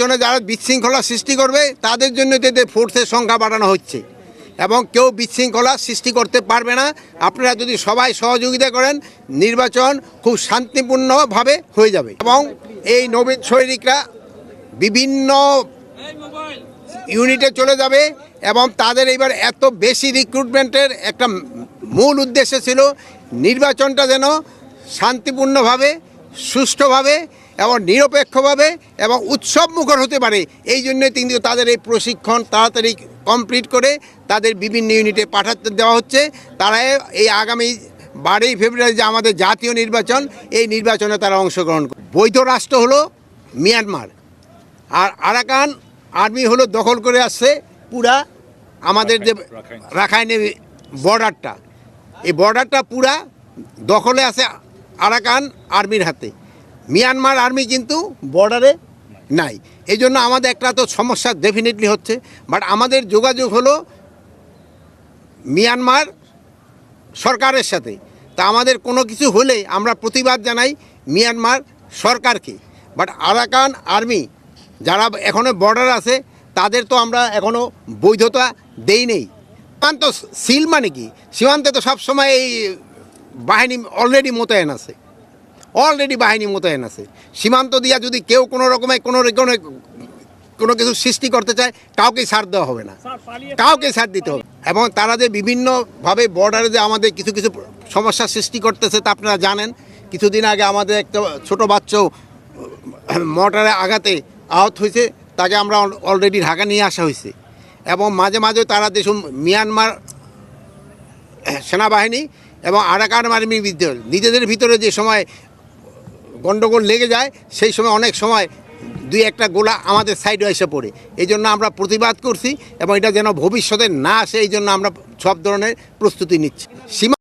নির্বাচনে যারা বিশৃঙ্খলা সৃষ্টি করবে, তাদের জন্য এদের ফোর্সের সংখ্যা বাড়ানো হচ্ছে এবং কেউ বিশৃঙ্খলা সৃষ্টি করতে পারবে না, আপনারা যদি সবাই সহযোগিতা করেন, নির্বাচন খুব শান্তিপূর্ণভাবে হয়ে যাবে এবং এই নবীন সৈনিকরা বিভিন্ন ইউনিটে চলে যাবে এবং তাদের এবার এত বেশি রিক্রুটমেন্টের একটা মূল উদ্দেশ্য ছিল, নির্বাচনটা যেন শান্তিপূর্ণভাবে, সুষ্ঠুভাবে এবং নিরপেক্ষভাবে এবং উৎসব মুখর হতে পারে। এই জন্য কিন্তু তাদের এই প্রশিক্ষণ তাড়াতাড়ি কমপ্লিট করে তাদের বিভিন্ন ইউনিটে পাঠাতে দেওয়া হচ্ছে। তারা এই আগামী বারোই ফেব্রুয়ারি যে আমাদের জাতীয় নির্বাচন, এই নির্বাচনে তারা অংশগ্রহণ করে, বৈধ রাষ্ট্র হলো মিয়ানমার। আর আরাকান আর্মি হলো দখল করে আসছে পুরা আমাদের যে রাখাইনে বর্ডারটা। এই বর্ডারটা পুরা দখলে আছে আরাকান আর্মির হাতে। মিয়ানমার আর্মি কিন্তু বর্ডারে নাই। এই জন্য আমাদের একটা তো সমস্যা ডেফিনেটলি হচ্ছে। বাট আমাদের যোগাযোগ হলো মিয়ানমার সরকারের সাথে। তা আমাদের কোনো কিছু হলে আমরা প্রতিবাদ জানাই মিয়ানমার সরকারকে। বাট আরাকান আর্মি যারা এখনও বর্ডার আছে, তাদের তো আমরা এখনও বৈধতা দেই নেই। সীমান্ত সিল মানে কি? সীমান্তে তো সবসময় এই বাহিনী অলরেডি মোতায়েন আছে। অলরেডি বাহিনী মোতায়েন আছে। সীমান্ত দিয়া যদি কেউ কোনো রকমে কোনো কোনো কোনো কিছু সৃষ্টি করতে চায় কাউকেই ছাড় দেওয়া হবে না। কাউকে ছাড় দিতে হবে। এবং তারা যে বিভিন্নভাবে বর্ডারে যে আমাদের কিছু কিছু সমস্যার সৃষ্টি করতেছে তা আপনারা জানেন। কিছুদিন আগে আমাদের একটা ছোট বাচ্চাও মোটরে আঘাতে আহত হয়েছে তাকে আমরা অলরেডি ঢাকা নিয়ে আসা হয়েছে। এবং মাঝে মাঝে তারা দেশ মিয়ানমার সেনাবাহিনী এবং আরাকান আর্মির বিরুদ্ধে নিজেদের ভিতরে যে সময় গণ্ডগোল লেগে যায়, সেই সময় অনেক সময় দুই একটা গোলা আমাদের সাইডে এসে পড়ে। এই জন্য আমরা প্রতিবাদ করছি এবং এটা যেন ভবিষ্যতে না আসে, এই জন্য আমরা সব ধরনের প্রস্তুতি নিচ্ছি। সীমা